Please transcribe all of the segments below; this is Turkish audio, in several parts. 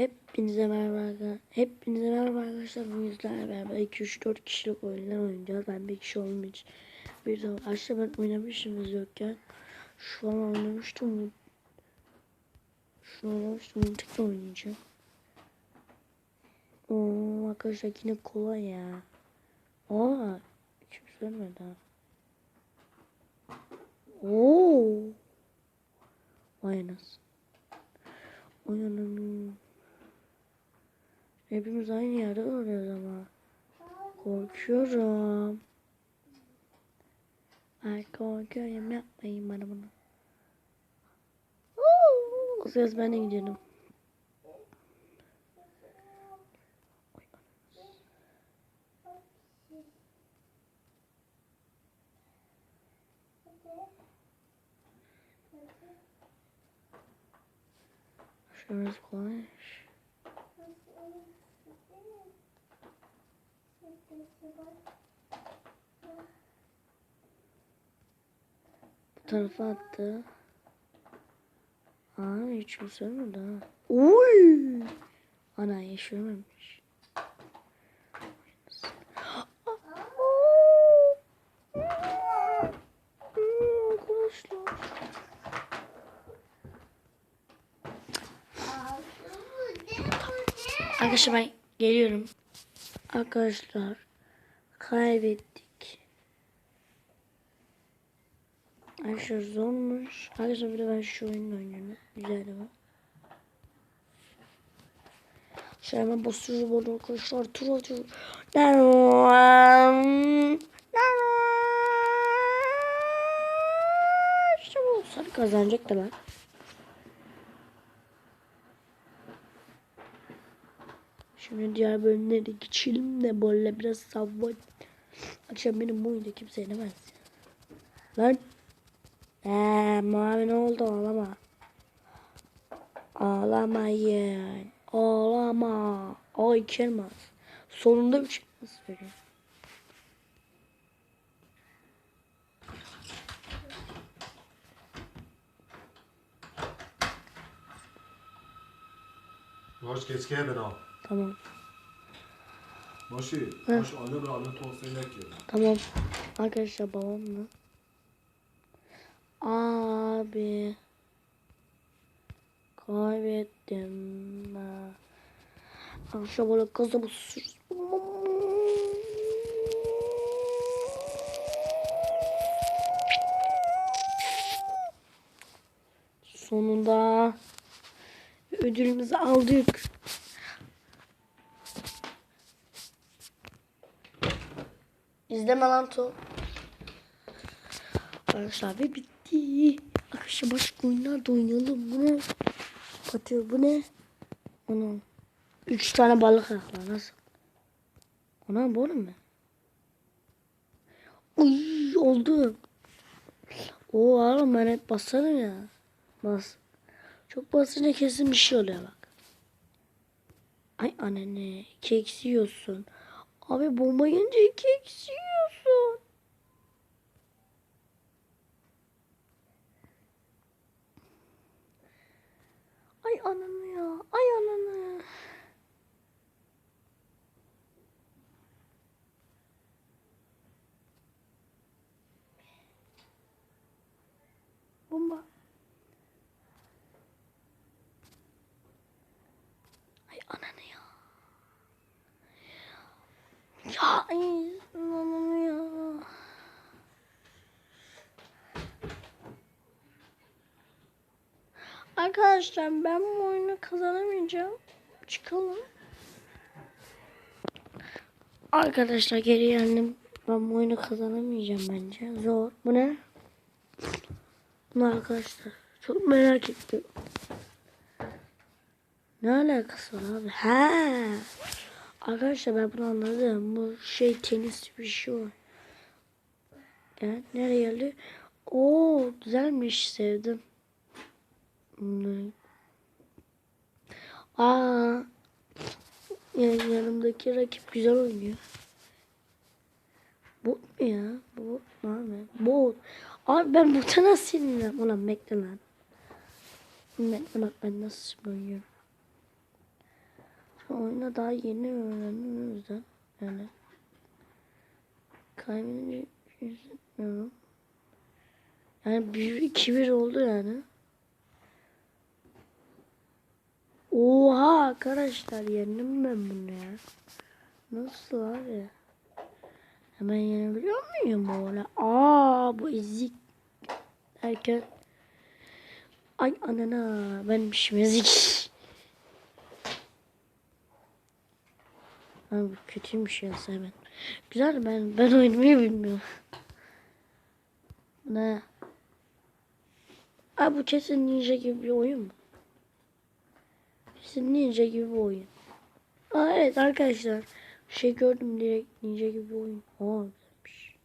Hepinize merhaba arkadaşlar. Hepinize merhaba arkadaşlar. Bu yüzden beraber 2 3 4 kişilik oyunlar oynayacağız. Ben bir kişi olmayacağım. Bir zaman aslında ben oynamışım yokken. Şu an oynamıştım. Şu an oynamıştım. Tekrar oynayacağım. Oo arkadaşlar yine kolay ya. Aa kim söylemedi ha. Oo. Vay nasıl. Uyanın. Hepimiz aynı yerde oluyoruz ama. Korkuyorum. Ay korkuyorum yapmayın bana bunu. Oo, ses ben de gidiyorum. Şurası kolay. Bu tarafa attı. Aa hiç kimse ölmedi ha. Uy! Ana. Arkadaşlar. Arkadaşlar ben geliyorum. Arkadaşlar kaybettik. Arkadaşlar zormuş. Arkadaşlar bir de ben şu oyunu oynuyorum. Güzel de var. Şöyle hemen basıyorum orada arkadaşlar. Tur atıyorum. İşte bu. Sarı kazanacak da ben. Şimdi diğer bölümlere geçelim de böyle biraz savun. Akşam benim bu oyunda kimse yenemez. Lan. Eee mavi ne oldu ağlama. Ağlamayın. Ağlama. Ay kelmez. Sonunda bir şey nasıl veriyor? Hoş geç ben al. Tamam. Başı, baş anne bir anne tost yemek yiyor. Tamam. Arkadaşlar babamla. Abi. Kaybettim. Arkadaşlar böyle gaza basıyoruz. Sonunda ödülümüzü aldık. İzleme lan Tom. Arkadaşlar ve bitti. Arkadaşlar başka oyunlar da oynayalım. Bu ne? Batıyor bu ne? Ana. Üç tane balık ayaklar nasıl? Ana bu ne mi? Uy oldu. Oo oğlum ben hep basarım ya. Bas. Çok basınca kesin bir şey oluyor bak. Ay anne kek yiyorsun. Abi bomba yiyince kek yiyorsun. Ay ananı ya. Ay ananı. Bomba. Ay ananı ya. Ya ay ya. Arkadaşlar ben bu oyunu kazanamayacağım. Çıkalım. Arkadaşlar geri geldim. Ben bu oyunu kazanamayacağım bence. Zor. Bu ne? Bu arkadaşlar? Çok merak ettim. Ne alakası var abi? He. Arkadaşlar ben bunu anladım. Bu şey tenis bir şey var. Evet, nereye geldi? Oo güzelmiş sevdim. Aa. Yani yanımdaki rakip güzel oynuyor. Bot mu ya? Bot var mı? Bot. Abi ben bota nasıl sinirlendim? Ulan bekle lan. Bekle bak ben nasıl oynuyorum. Oyuna daha yeni öğrendim o yüzden. Yani. Kaybedince hissetmiyorum. Yani 1-2-1 oldu yani. Oha arkadaşlar yendim ben bunu ya. Nasıl abi? Hemen yenebiliyor muyum öyle? Aa bu ezik derken Ay anana benmişim ezik. Abi kötüymüş ya hemen. Güzel ben ben oynamayı bilmiyorum. Ne? Abi bu kesin ninja gibi bir oyun mu? Kesin ninja gibi bir oyun. Aa evet arkadaşlar. Şey gördüm direkt ninja gibi bir oyun. Aa güzelmiş.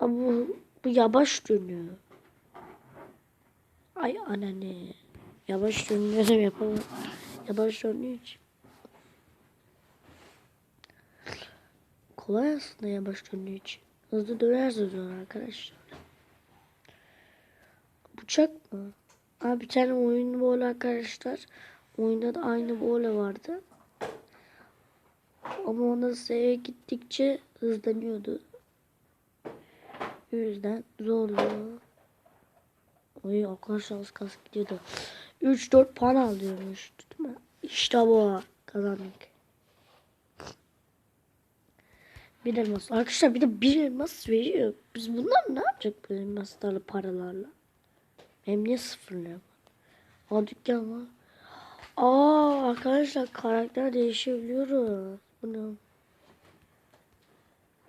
Abi bu, bu yavaş dönüyor. Ay anne. Yavaş dönüyor da yapamam. Yavaş dönüyor için. Kolay aslında yavaş döndüğü için. Hızlı dönerse döner arkadaşlar. Bıçak mı? Abi bir tane oyun böyle arkadaşlar. Oyunda da aynı böyle vardı. Ama ona seve gittikçe hızlanıyordu. O yüzden zorluyor. Oy arkadaşlar az kas gidiyordu. 3-4 puan alıyormuş. Değil mi? İşte bu kazandık. Bir elmas. Arkadaşlar bir de bir elmas veriyor. Biz bunlar ne yapacak bu elmaslarla paralarla? Hem niye sıfırlıyor? Aa dükkan var. Aa arkadaşlar karakter değişebiliyoruz. Bunu.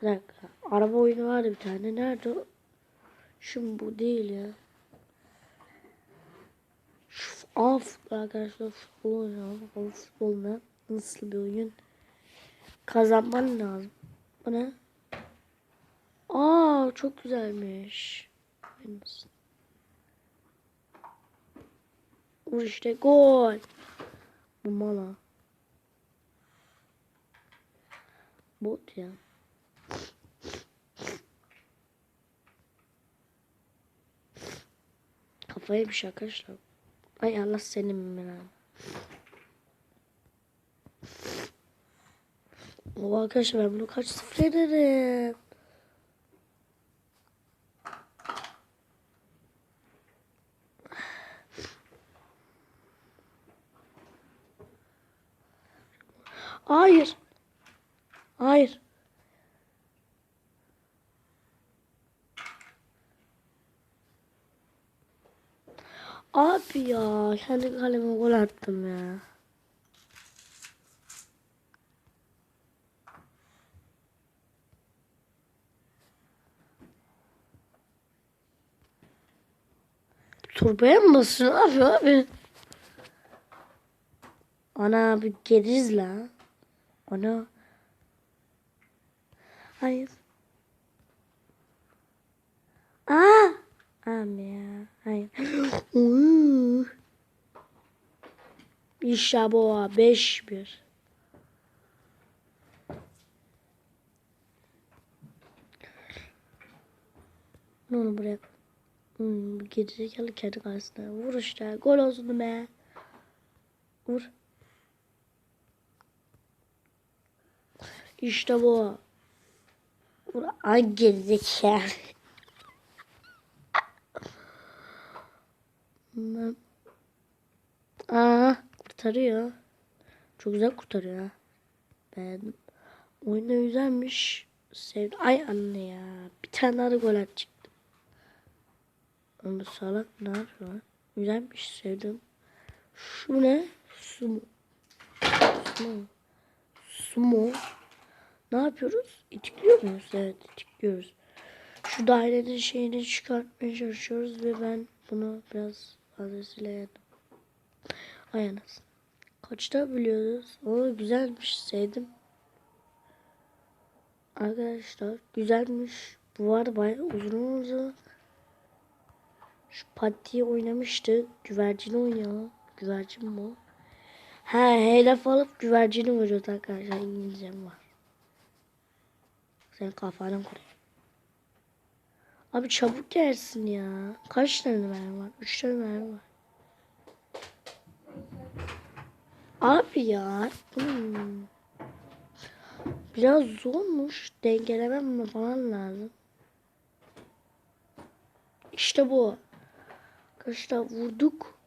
Bir dakika. Araba oyunu vardı bir tane. Nerede o? Şu bu değil ya. Şu, futbol arkadaşlar futbol. Aa, futbol ne? Nasıl bir oyun? Kazanman lazım. Bu ne? Aa çok güzelmiş. Vur işte gol. Bu mala. Bot ya. Kafayı bir şey arkadaşlar. Ay Allah senin mi O arkadaşlar ben bunu kaç sıfır ederim. Hayır. Hayır. Abi ya kendi kaleme gol attım ya. Turbaya mı basıyorsun abi abi? Ana abi geriz la. Ana. Hayır. Aa. Abi ya. Hayır. İşte bu 5-1. Ne onu buraya. Hmm, gerizekalı kendi karşısına. Vur işte. Gol olsun be. Vur. İşte bu. Vur. Ay gerizekalı. Aa, kurtarıyor. Çok güzel kurtarıyor. Beğendim. Oyunda güzelmiş. Sevdim. Ay anne ya. Bir tane daha da gol atacak. Ama salak ne yapıyor? Güzelmiş sevdim. Şu ne? Sumo. Sumo. Sumo. Ne yapıyoruz? İtikliyor muyuz? Evet itikliyoruz. Şu dairenin şeyini çıkartmaya çalışıyoruz ve ben bunu biraz fazlasıyla yedim. Ay. Kaçta biliyoruz? O güzelmiş sevdim. Arkadaşlar güzelmiş. Bu arada bayağı uzun oldu. Şu patiyi oynamıştı. Güvercini oynuyor. Güvercin mi o? He hedef alıp güvercini vuruyordu arkadaşlar. İngilizcem var. Sen kafanı kur. Abi çabuk gelsin ya. Kaç tane mermi var? Üç tane mermi var. Abi ya. hmm. Biraz zormuş. Dengelemem mi falan lazım. İşte bu. Arkadaşlar vurduk.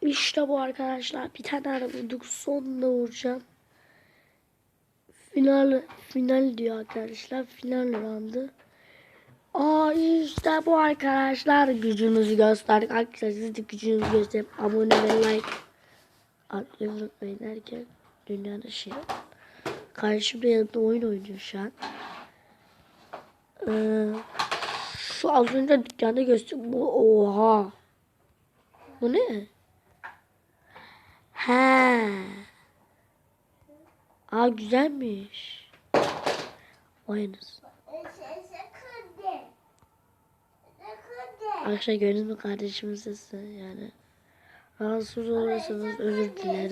İşte bu arkadaşlar. Bir tane daha vurduk. Sonunda vuracağım. Final final diyor arkadaşlar. Final roundu. Aa işte bu arkadaşlar gücünüzü gösterdik. Arkadaşlar siz de gücünüzü gösterip abone ve like atmayı unutmayın derken dünyada şey karşımda yanımda oyun oynuyor şu an. Ee, şu az önce dükkanda göster bu oha. Bu ne? He. Aa güzelmiş. Oyunuz. Arkadaşlar gördünüz mü kardeşimin yani. Rahatsız olursanız özür dilerim.